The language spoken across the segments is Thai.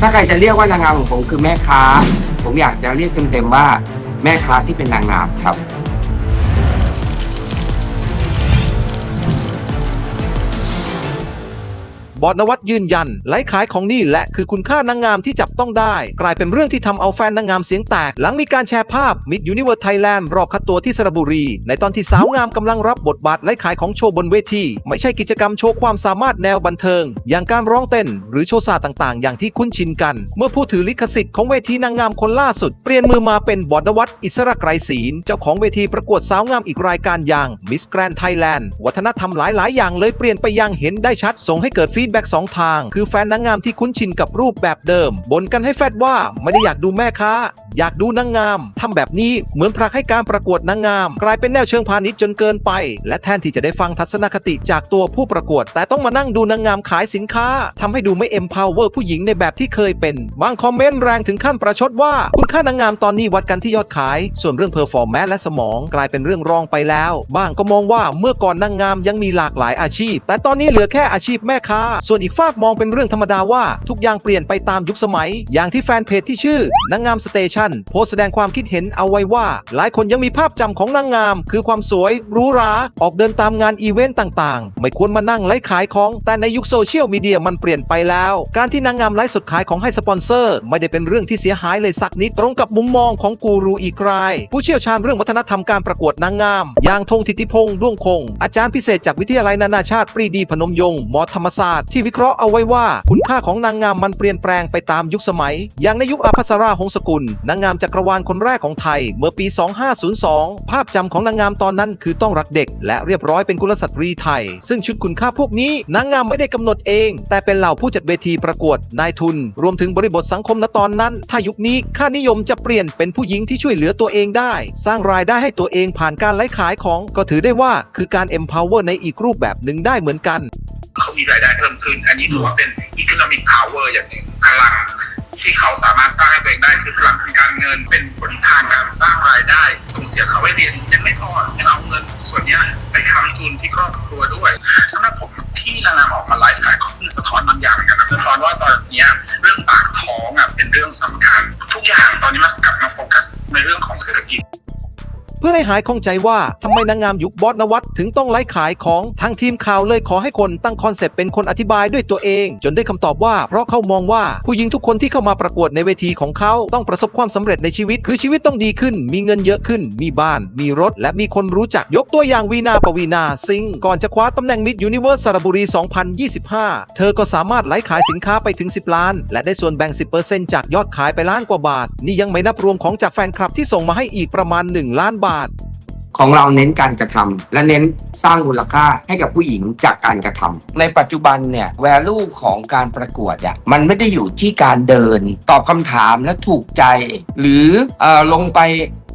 ถ้าใครจะเรียกว่านางงามของผมคือแม่ค้า ผมอยากจะเรียกเต็มๆว่าแม่ค้าที่เป็นนางงามครับ บอดนวัตยืนยันไลฟ์ขายของนี่และคือคุณค่านางงามที่จับต้องได้ กลายเป็นเรื่องที่ทำเอาแฟนนางงามเสียงแตก หลังมีการแชร์ภาพมิดยูนิเวอร์ไทยแลนด์รอบคัดตัวที่สระบุรี ในตอนที่สาวงามกำลังรับบทบาทไลฟ์ขายของโชว์บนเวที ไม่ใช่กิจกรรมโชว์ความสามารถแนวบันเทิง อย่างการร้องเต้น หรือโชว์ศาสตร์ต่างๆ อย่างที่คุ้นชินกัน เมื่อผู้ถือลิขสิทธิ์ของเวทีนางงามคนล่าสุด เปลี่ยนมือมาเป็นบอดนวัตอิสระไกรศีลเจ้าของเวทีประกวดสาวงามอีกรายการอย่างมิสแกรนไทยแลนด์วัฒนธรรมหลายๆ อย่างเลยเปลี่ยนไปอย่างเห็นได้ชัดส่งให้เกิดฟีดแบ็กสองทาง คือแฟนนางงามที่คุ้นชินกับรูปแบบเดิมบ่นกันให้แฟดว่าไม่ได้อยากดูแม่ค้า อยากดูนางงามทำแบบนี้เหมือนผลักให้การประกวดนางงาม กลายเป็นแนวเชิงพาณิชย์จนเกินไป และแทนที่จะได้ฟังทัศนคติจากตัวผู้ประกวด แต่ต้องมานั่งดูนางงามขายสินค้าทำให้ดูไม่ empower ผู้หญิงในแบบที่เคยเป็นบางคอมเมนต์แรงถึงขั้นประชดว่า คุณค่านางงามตอนนี้วัดกันที่ยอดขาย ส่วนเรื่องเพอร์ฟอร์แมนและสมองกลายเป็นเรื่องรองไปแล้ว บ้างก็มองว่าเมื่อก่อนนางงามยังมีหลากหลายอาชีพ แต่ตอนนี้เหลือแค่อาชีพแม่ค้าส่วนอีกฝากมองเป็นเรื่องธรรมดาว่า ทุกอย่างเปลี่ยนไปตามยุคสมัย อย่างที่แฟนเพจที่ชื่อนางงามสเตชันโพสแสดงความคิดเห็นเอาไว้ว่า หลายคนยังมีภาพจำของนางงาม คือความสวยหรูหราออกเดินตามงานอีเวนต์ต่างๆ ไม่ควรมานั่งไลฟ์ขายของ แต่ในยุคโซเชียลมีเดียมันเปลี่ยนไปแล้ว การที่นางงามไลฟ์สดขายของให้สปอนเซอร์ ไม่ได้เป็นเรื่องที่เสียหายเลยสักนิดตรงกับมุมมองของกูรูอีกราย ผู้เชี่ยวชาญเรื่องวัฒนธรรมการประกวดนางงาม อย่างธงทิติพงษ์ด้วงคง อาจารย์พิเศษจากวิทยาลัยนานาชาติปรีดีพนมยงค์มอธรรมศาสตร์ที่วิเคราะห์เอาไว้ว่า คุณค่าของนางงามมันเปลี่ยนแปลงไปตามยุคสมัย อย่างในยุคอาภัสราหงสกุล นางงามจักรวาลคนแรกของไทย เมื่อปี 2502 ภาพจำของนางงามตอนนั้นคือต้องรักเด็ก และเรียบร้อยเป็นกุลสตรีไทย ซึ่งชุดคุณค่าพวกนี้นางงามไม่ได้กำหนดเอง แต่เป็นเหล่าผู้จัดเวทีประกวดนายทุน รวมถึงบริบทสังคมณตอนนั้น ถ้ายุคนี้ค่านิยมจะเปลี่ยนเป็นผู้หญิงที่ช่วยเหลือตัวเองได้ สร้างรายได้ให้ตัวเองผ่านการไลฟ์ขายของก็ถือได้ว่าคือการ empower ในอีกรูปแบบหนึ่งได้เหมือนกันเขามีราย ขึ้น อันนี้ถือว่าเป็น economic power อย่างหนึ่งพลังที่เขาสามารถสร้างให้ตัวเองได้คือพลังทางการเงินเป็นผลทางการสร้างรายได้ ส่งเสียเขาให้เรียนยังไม่พอยังเอาเงินส่วนนี้ไปค้ำจุนที่ครอบครัวด้วยสำหรับผมที่นางามออกมาไลฟ์ขายของคือสะท้อนบางอย่างเหมือนกันนะสะท้อนว่าตอนนี้เรื่องปากท้องอะเป็นเรื่องสำคัญ ทุกอย่างตอนนี้มันกลับมาโฟกัสในเรื่องของเศรษฐกิจ เพื่อให้หายข้องใจว่าทำไมนางงามยุคบอสนวัตถึงต้องไลฟ์ขายของทางทีมข่าวเลยขอให้คนตั้งคอนเซปต์เป็นคนอธิบายด้วยตัวเอง จนได้คำตอบว่า เพราะเขามองว่าผู้หญิงทุกคนที่เข้ามาประกวดในเวทีของเขาต้องประสบความสำเร็จในชีวิต คือชีวิตต้องดีขึ้น มีเงินเยอะขึ้น มีบ้าน มีรถ และมีคนรู้จักยกตัวอย่างวีนาปวีนาซิงก่อนจะคว้าตำแหน่งมิดยูนิเวอร์สระบุรี 2025 เธอก็สามารถไลฟ์ขายสินค้าไปถึง 10 ล้าน และได้ส่วนแบ่ง 10%จากยอดขายไปล้านกว่าบาท นี่ยังไม่นับรวมของจากแฟนคลับที่ส่งมาให้อีกประมาณ 1 ล้านบาทของเราเน้นการกระทำและเน้นสร้างมูลค่าให้กับผู้หญิงจากการกระทำในปัจจุบันเนี่ย value ของการประกวดอะมันไม่ได้อยู่ที่การเดิน ตอบคำถามและถูกใจ หรือเออลงไป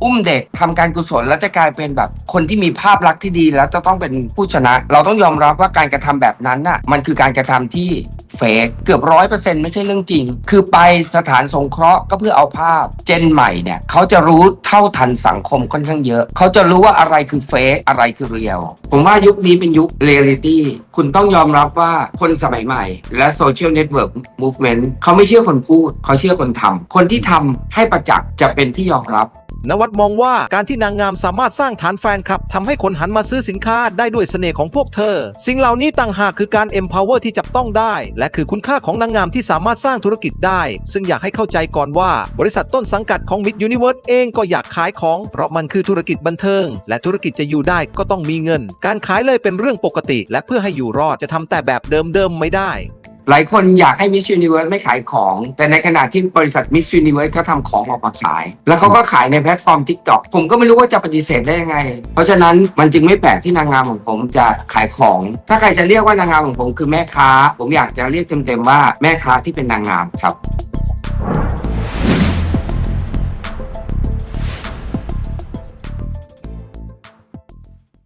อุ้มเด็กทำการกุศลแล้วจะกลายเป็นแบบคนที่มีภาพลักษณ์ที่ดีแล้วจะต้องเป็นผู้ชนะ เราต้องยอมรับว่าการกระทำแบบนั้นน่ะมันคือการกระทำที่เฟ กเกือบร้อยเปอร์เซ็นต์ไม่ใช่เรื่องจริง คือไปสถานสงเคราะห์ก็เพื่อเอาภาพ เจนใหม่เนี่ยเขาจะรู้เท่าทันสังคมค่อนข้างเยอะ เขาจะรู้ว่าอะไรคือเฟกอะไรคือเรียลผมว่ายุคนี้เป็นยุคเรียลิตี้คุณต้องยอมรับว่าคนสมัยใหม่ และโซเชียลเน็ตเวิร์กมูฟเมนต์เขาไม่เชื่อคนพูด เขาเชื่อคนทำคนที่ทำให้ประจักษ์จะเป็นที่ยอมรับ นวัดมองว่าการที่นางงามสามารถสร้างฐานแฟนคลับทำให้คนหันมาซื้อสินค้าได้ด้วยเสน่ห์ของพวกเธอ สิ่งเหล่านี้ต่างหากคือการ empower ที่จับต้องได้ และคือคุณค่าของนางงามที่สามารถสร้างธุรกิจได้ ซึ่งอยากให้เข้าใจก่อนว่า บริษัทต้นสังกัดของ Mid Universe เองก็อยากขายของ เพราะมันคือธุรกิจบันเทิง และธุรกิจจะอยู่ได้ก็ต้องมีเงิน การขายเลยเป็นเรื่องปกติ และเพื่อให้อยู่รอดจะทำแต่แบบเดิมๆไม่ได้ หลายคนอยากให้ Miss u นิเวิร์สไม่ขายของ แต่ในขณะที่บริษัท Miss Universe เขาทำของออกมาขาย แล้วเขาก็ขายในแพลตฟอร์ม TikTok ผมก็ไม่รู้ว่าจะปฏิเสธได้ยังไง เพราะฉะนั้นมันจึงไม่แปลกที่นางงามของผมจะขายของ ถ้าใครจะเรียกว่านางงามของผมคือแม่ค้า ผมอยากจะเรียกเต็มๆว่าแม่ค้าที่เป็นนางงามครับ